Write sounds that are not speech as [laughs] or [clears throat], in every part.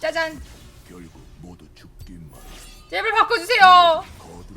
짜잔. 결국 모두 죽기만 제발 바꿔주세요.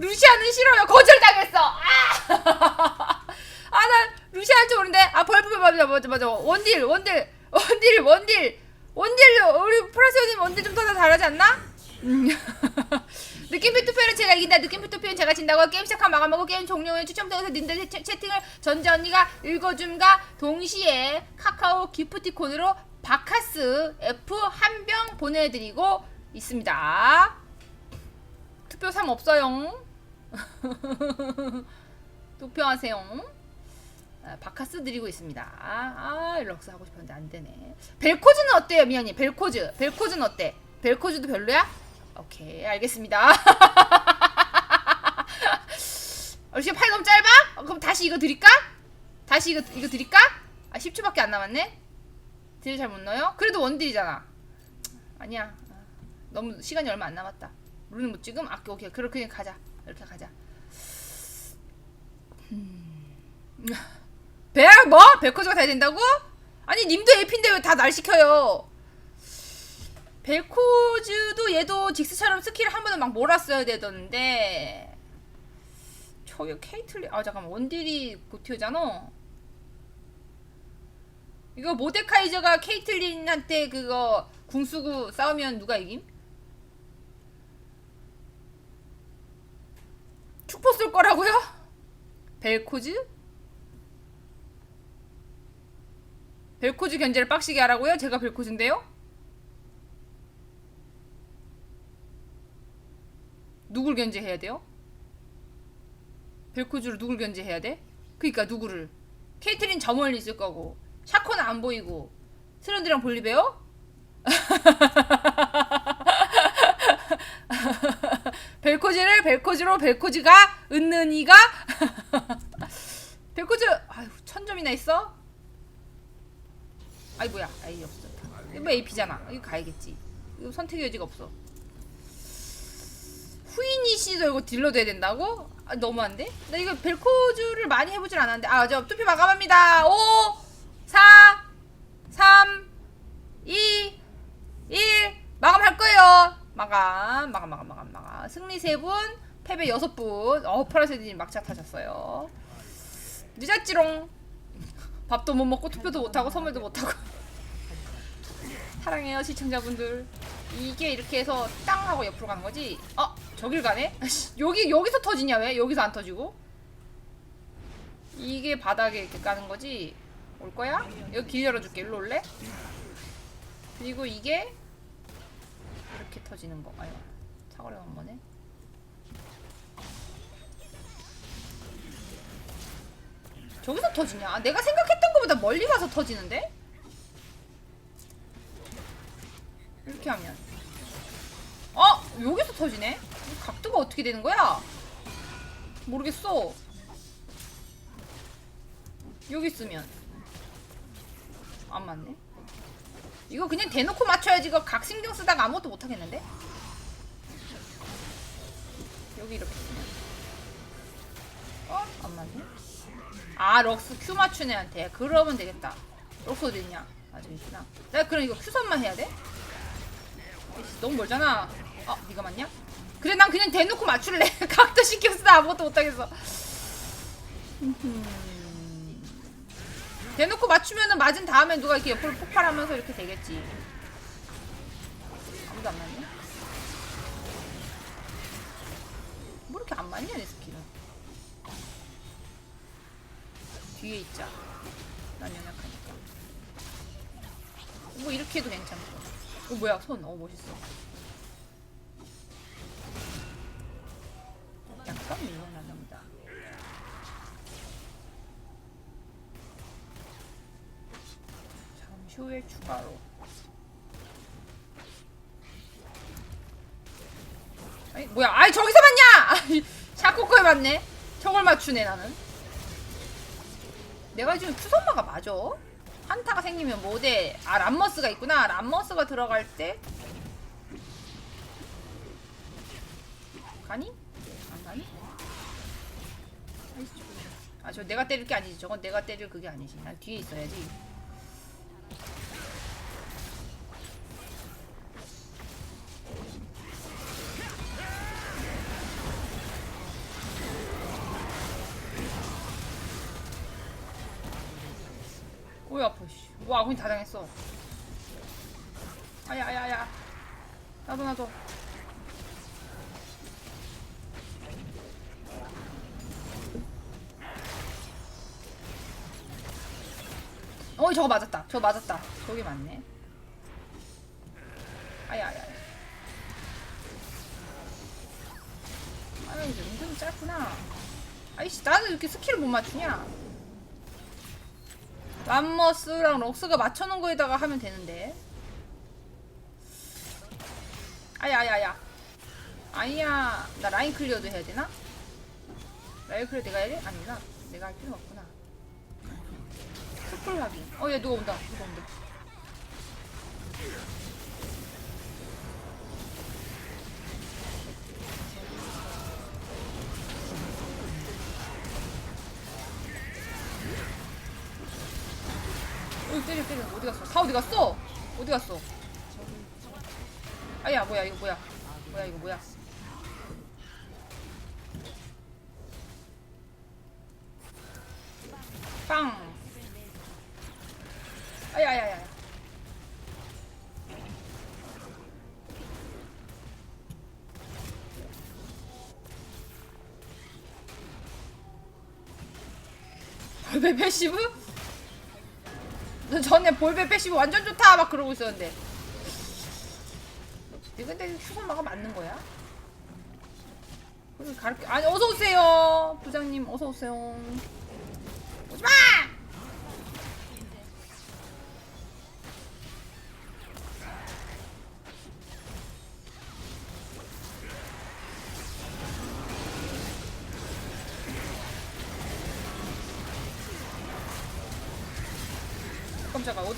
루시아는 싫어요. 거절당했어. 아! [laughs] 아, 나 루시아인 줄 모르는데. 아, 벌프 맞아, 맞아, 맞아. 원딜, 원딜, 원딜, 원딜. 원딜, 우리 프라시오님 원딜 좀 더 잘하지 않나? 음. [laughs] 느낌표 투표는 제가 이긴다. 느낌표 투표는 제가 진다고. 게임 시작한 마감하고 게임 종료 후에 추첨통에서 님들 채, 채팅을 전재 언니가 읽어줌과 동시에 카카오 기프티콘으로 바카스 F 한 병 보내드리고 있습니다. 투표 3 없어요. [laughs] 투표하세요. 아, 바카스 드리고 있습니다. 아, 럭스 하고 싶었는데 안 되네. 벨코즈는 어때요, 미연님? 벨코즈. 벨코즈는 어때? 벨코즈도 별로야? 오케이, 알겠습니다. [laughs] 어, 지금 팔 너무 짧아? 어, 그럼 다시 이거 드릴까? 다시 이거 이거 드릴까? 아, 10초밖에 안 남았네. 딜 잘 못 넣어요? 그래도 원딜이잖아. 아니야. 아, 너무 시간이 얼마 안 남았다. 룰은 못 찍음? 아, 오케이. 그렇게 그냥 가자. 이렇게 가자. 배 뭐? 벨코즈가 다 된다고? 아니 님도 에피인데 왜 다 날 시켜요? 벨코즈도 얘도 직스처럼 스킬을 한 번은 막 몰았어야 되던데 저기 케이틀린 아 잠깐만 원딜이 고티오잖아 이거 모데카이저가 케이틀린한테 그거 궁 쓰고 싸우면 누가 이김? 축포 쓸 거라고요? 벨코즈? 벨코즈 견제를 빡시게 하라고요? 제가 벨코즈인데요? 누굴 견제해야 돼요? 벨코즈로 누굴 견제해야 돼? 그니까 누구를 케이트린 저 멀리 있을 거고 샤코는 안 보이고. 트렌드랑 볼리베어? [laughs] 벨코즈를 벨코즈로 벨코즈가 은는이가? [laughs] 벨코즈 아유 천 점이나 있어? 아이 뭐야. 아이 없어. 이거 AP잖아. 이거 가야겠지. 이거 선택의 여지가 없어. 후이니 씨도 이거 딜러 돼야 된다고? 아, 너무한데? 나 이거 벨코즈를 많이 해보질 않았는데. 아 저 투표 마감합니다. 5 4 3 2 1 마감할 거예요. 마감 마감 마감 마감 마감. 승리 3분 패배 6분. 어 파라세드님 막차 타셨어요. 늦었지롱. 밥도 못 먹고 투표도 못 하고 선물도 못 하고. 사랑해요 시청자분들. 이게 이렇게 해서 땅 하고 옆으로 가는 거지? 어 저길 가네? 여기 여기서 터지냐 왜? 여기서 안 터지고? 이게 바닥에 이렇게 까는 거지 올 거야 여기 길 열어줄게 일로 올래 그리고 이게 이렇게 터지는 거 아유 사거리 한 번에 저기서 터지냐? 아, 내가 생각했던 것보다 멀리 가서 터지는데? 이렇게 하면 어? 여기서 터지네? 이 각도가 어떻게 되는 거야? 모르겠어 여기 있으면 안 맞네 이거 그냥 대놓고 맞춰야지 이거 각 신경 쓰다가 아무것도 못 하겠는데? 여기 이렇게 어? 안 맞네? 아 럭스 큐 맞춘 애한테 그러면 되겠다 럭스 어디 있냐 아 저기 있구나 내가 그럼 이거 큐선만 해야 돼? 에이씨, 너무 멀잖아 어 니가 맞냐? 그래 난 그냥 대놓고 맞출래 [laughs] 각도 신경 쓰다 아무것도 못 하겠어 음. 대놓고 맞추면은 맞은 다음에 누가 이렇게 옆으로 폭발하면서 이렇게 되겠지 아무도 안 맞냐? 뭐 이렇게 안 맞냐 내 스킬은 뒤에 있자. 난 연약하니까. 뭐 이렇게 해도 괜찮고. 어 뭐야 손. 어 멋있어. 약간 밀려나나 보다. 잠시 추가로. 아니 뭐야? 아이 저기서? 아이 샤코코에 맞네. 저걸 맞추네 나는. 내가 지금 큐선마가 맞아? 한타가 생기면 뭐대? 아 람머스가 있구나. 람머스가 들어갈 때 가니? 안 가니? 아 저 내가 때릴 게 아니지. 저건 내가 때릴 그게 아니지. 난 뒤에 있어야지. 아군이 다 당했어. 아야 아야 아야. 나도 나도. 어 저거 맞았다. 저거 맞았다. 저기 맞네. 아야 아야 아야. 아 은근히 짧구나. 아이씨 나는 이렇게 스킬을 못 맞추냐 람머스랑 럭스가 맞춰놓은 거에다가 하면 되는데. 아야 아야 아야. 아니야. 나 라인 클리어도 해야 되나? 라인 클리어 내가 해야 돼? 아니구나. 내가 할 필요는 없구나. 스쿨 확인. 어야 누가 온다. 누가 온다 때려 때려. 어디 갔어? 다 어디 갔어? 어디 갔어? 아야 뭐야 이거 뭐야? 뭐야 이거 뭐야? 빵. 아야 아야 아야. 볼베 패시브? 너 [laughs] 전에 볼베 패시브 완전 좋다 막 그러고 있었는데 근데 휴선마가 맞는 거야? 가르쳐 아니 어서 오세요 부장님 어서 오세요 오지 마!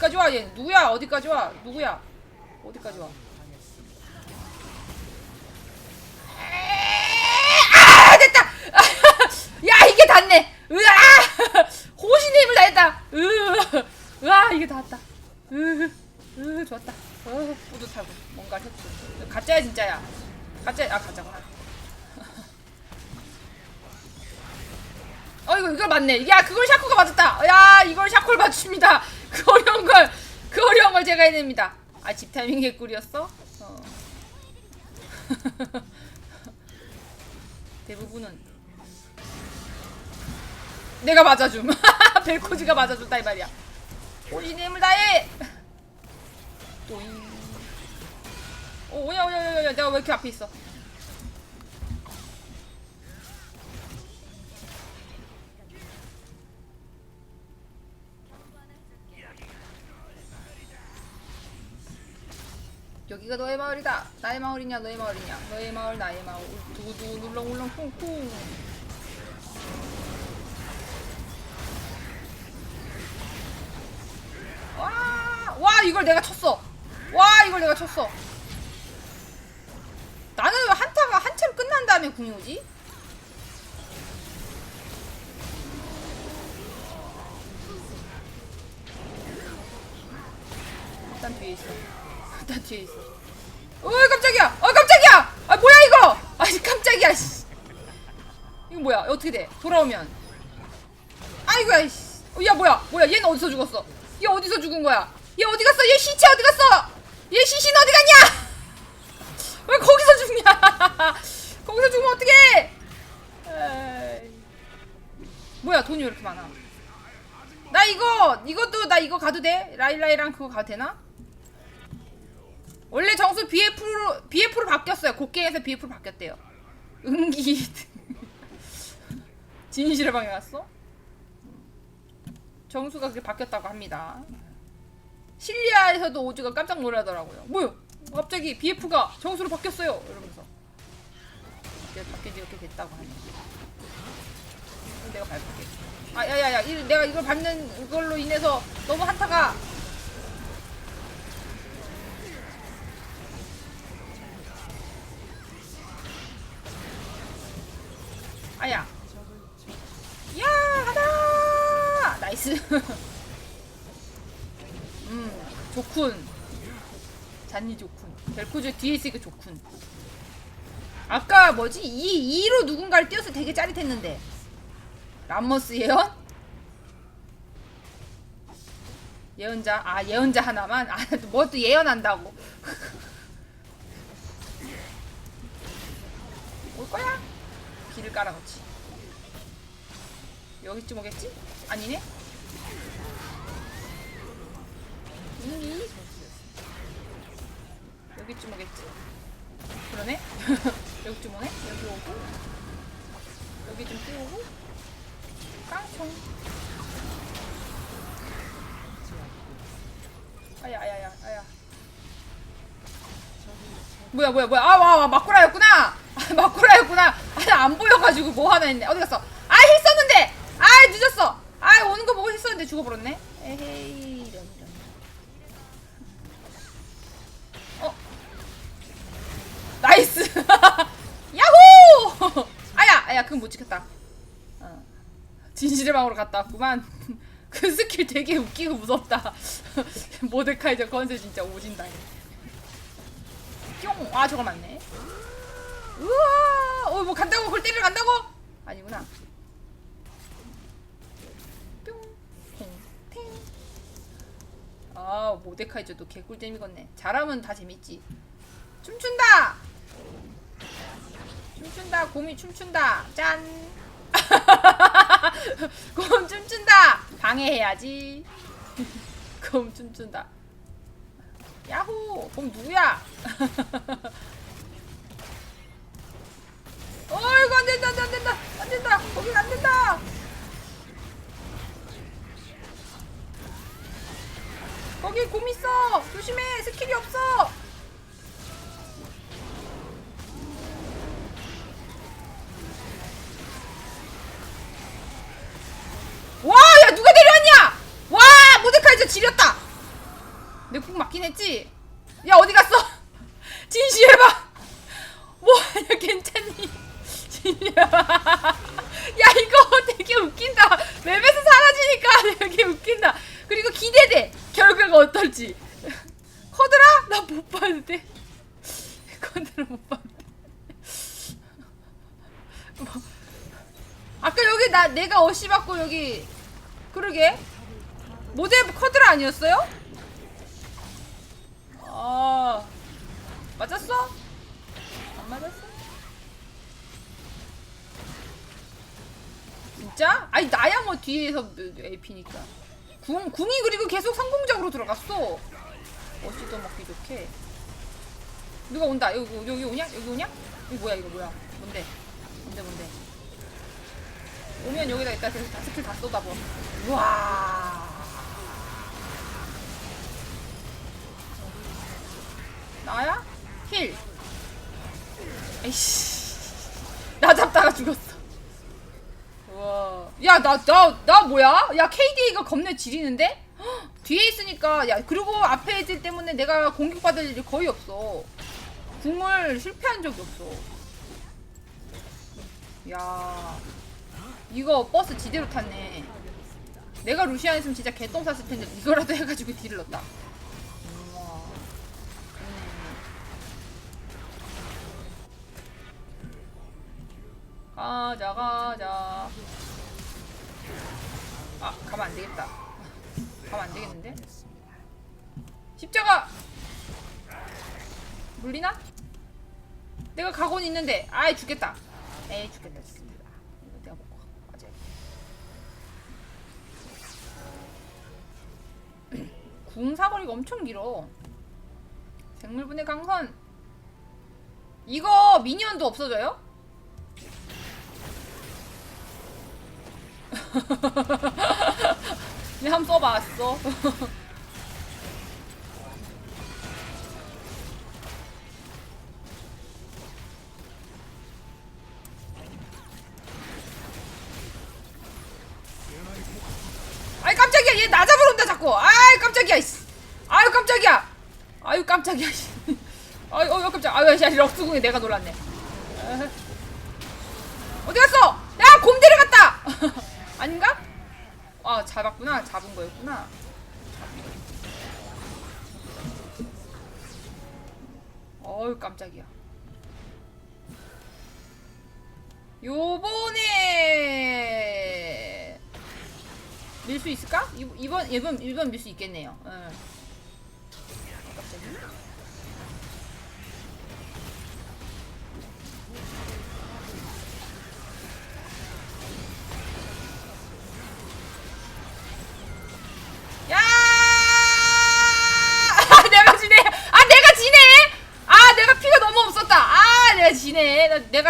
어디까지 와 얘? 누구야? 어디까지 와? 누구야? 어디까지 와? 아 됐다! [laughs] 야 이게 닿네! 으아! [laughs] 호신의 힘을 다했다! 으 으아 이게 닿았다! 으으 좋았다! 어 뿌듯하고 뭔가 했어 가짜야 진짜야. 가짜 아 가짜구나. [laughs] 어 이거 이걸 맞네. 야 그걸 샤코가 맞았다. 야 이걸 샤코를 맞춥니다 그 어려운 걸 그 어려운 걸 제가 해냅니다. 아 집 타이밍 개꿀이었어? 어. [laughs] 대부분은. 내가 맞아줌. [laughs] 벨코즈가 맞아줬다 이 말이야. 오신의 힘을 다해! 또잉 오 오야 오야 오야 오야 내가 왜 이렇게 앞에 있어 여기가 너의 마을이다. 나의 마을이냐, 너의 마을이냐. 너의 마을, 나의 마을. 두두 눌렁울렁 쿵쿵. 와, 와 이걸 내가 쳤어. 와 이걸 내가 쳤어. 나는 왜 한타가 한참 끝난 다음에 궁이 오지? 일단 뒤에 있어. 일단 뒤에 있어. 어 깜짝이야! 어 깜짝이야! 아 뭐야 이거! 아니 깜짝이야! 씨. 이거 뭐야? 어떻게 돼? 돌아오면. 아이고야 씨. 어, 야 뭐야? 뭐야? 얘는 어디서 죽었어? 얘 어디서 죽은 거야? 얘 어디 갔어? 얘 시체 어디 갔어? 얘 시신 어디 갔냐? 왜 거기서 죽냐? [laughs] 거기서 죽으면 어떡해? 뭐야 돈이 왜 이렇게 많아? 나 이거 이것도 나 이거 가도 돼? 라일라이랑 그거 가도 되나? 원래 정수 BF로 BF로 바뀌었어요. 곡괭에서 BF로 바뀌었대요. 은기 [laughs] 진실의 방에 갔어? 정수가 그렇게 바뀌었다고 합니다. 실리아에서도 오즈가 깜짝 놀라더라고요. 뭐요? 갑자기 BF가 정수로 바뀌었어요. 이러면서 바뀐 지 이렇게 됐다고 하네. 내가 밟을게. 아, 야야야, 이- 내가 이걸 밟는 걸로 인해서 너무 한타가 음, 좋군. 잔니 좋군. 벨코즈 뒤에 있으니까 좋군. 아까 뭐지? 2, 2로 누군가를 띄워서 되게 짜릿했는데. 람머스 예언? 예언자 아 예언자 하나만 아 뭐 또 예언한다고 [laughs] 올 거야 길을 깔아놓지 여기쯤 오겠지 아니네 이미 선수였어 여기쯤 오겠지. 그러네? [laughs] 여기쯤 오네? 여기 오고? 여기 좀 띄우고? 깡총 아야 아야 아야 뭐야 뭐야 뭐야. 아와 마쿠라였구나! 아, 마쿠라였구나. 아안 보여가지고 뭐 하나 했네. 어디 갔어? 아 했었는데! 아 늦었어. 아 오는 거 보고 했었는데 죽어버렸네. 에헤이 아야 그건 못 지켰다. 어. 진실의 방으로 갔다 왔구만. [laughs] 그 스킬 되게 웃기고 무섭다. [laughs] 모데카이저 건세 진짜 오진다 뿅 아 저거 맞네. 우와! 어뭐 간다고? 그걸 때리러 간다고? 아니구나. 뿅탱아 모데카이저도 개꿀잼이겠네. 잘하면 다 재밌지. 춤춘다 춤춘다 곰이 춤춘다 짠. [laughs] 곰 춤춘다 방해해야지. [laughs] 곰 춤춘다. 야호 곰 누구야? [laughs] 어이구 안 된다 안 된다 안 된다 안 된다. 거긴 안 된다. 거기 곰 있어. 조심해. 스킬이 없어 지렸다. 내국 맞긴 했지. 야 어디 갔어? [laughs] 진시해봐. 뭐야 괜찮니? [laughs] 진시해봐. 야 이거 되게 웃긴다. 맵에서 사라지니까 [laughs] 되게 웃긴다. 그리고 기대돼. 결과가 어떨지. 커드라? 나 못 봤는데. 커드라 못 봤는데. 뭐. 아까 여기 나 내가 어시 받고 여기 그러게 모델 커드라 아니었어요? 아 맞았어? 안 맞았어? 진짜? 아니 나야 뭐 뒤에서 AP니까 궁, 궁이 그리고 계속 성공적으로 들어갔어 어시도 먹기 좋게 누가 온다 여기 여기 오냐? 여기 오냐? 이거 뭐야 이거 뭐야 뭔데 뭔데 뭔데 오면 여기다 있다 다 스킬 다 쏟아버. 우와. 나야? 힐. 에이씨. 나 잡다가 죽었어. 우와. 야, 나, 나, 나 뭐야? 야, KDA가 겁내 지리는데? 헉, 뒤에 있으니까, 야, 그리고 앞에 애들 때문에 내가 공격받을 일이 거의 없어. 궁을 실패한 적이 없어. 야. 이거 버스 지대로 탔네. 내가 루시안 했으면 진짜 개똥 쌌을 텐데 이거라도 해가지고 딜을 넣었다. 가자 가자. 아 가면 안 되겠다. 가면 안 되겠는데? 십자가 물리나? 내가 가고는 있는데 아이 죽겠다. 에이 죽겠다 죽겠다. 이거 내가 먹고 가. 맞아. [clears throat] 궁 사거리가 엄청 길어. 생물분해 강선. 이거 미니언도 없어져요? 내가 한번 써봤어. 아이 깜짝이야 얘 나 잡으러 온다 자꾸 아이 깜짝이야 이씨. 아유 깜짝이야 아유 깜짝이야 씨. 아유 어유 깜짝 아유 야 럭스궁에 내가 놀랐네. 어디 갔어 야 곰 데려갔다 아닌가 아 잡았구나 잡은 거였구나 어유 깜짝이야 요번에 밀 수 있을까? 이- 이번 이번 이번 밀 수 있겠네요. 응.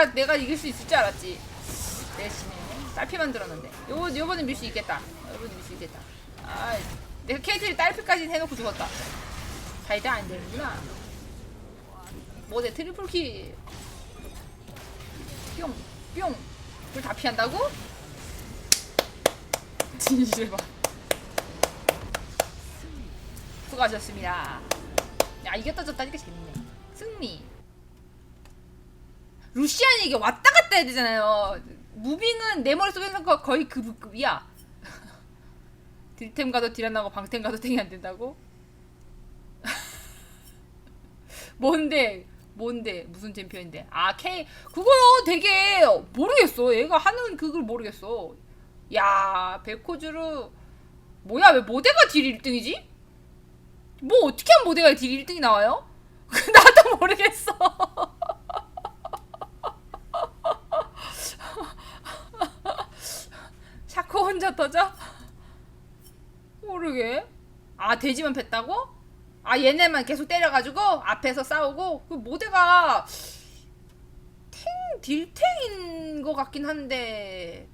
내가 내가 이길 수 있을 줄 알았지. 지네. 딸피 만들었는데. 요번 요번엔 밀수 있겠다. 요번엔 밀수 있겠다. 아, 내가 케이트를 딸피까지 해놓고 죽었다. 잘도 안 되는구나. 뭐내 트리플 킬. 뿅, 뿅. 그걸 다 피한다고? [laughs] 진실해 봐. 수고하셨습니다. 야 이겼다 졌다 니까 재밌네. 루시안이 이게 왔다 갔다 해야 되잖아요. 무빙은 내 머릿속에서 거- 거의 그 급이야. 딜템 [laughs] 가도 딜 안 나고 방템 가도 탱이 안 된다고? [laughs] 뭔데? 뭔데? 무슨 챔피언인데? 아 K 그거 되게 모르겠어. 얘가 하는 그걸 모르겠어. 야 베코즈르 뭐야 왜 모데가 딜 1등이지? 뭐 어떻게 하면 모데가 딜 1등이 나와요? [laughs] 나도 모르겠어. 샤코 혼자 터져? 모르게. 아 돼지만 뱉다고? 아 얘네만 계속 때려가지고 앞에서 싸우고 그 모데가 탱 딜탱인 것 같긴 한데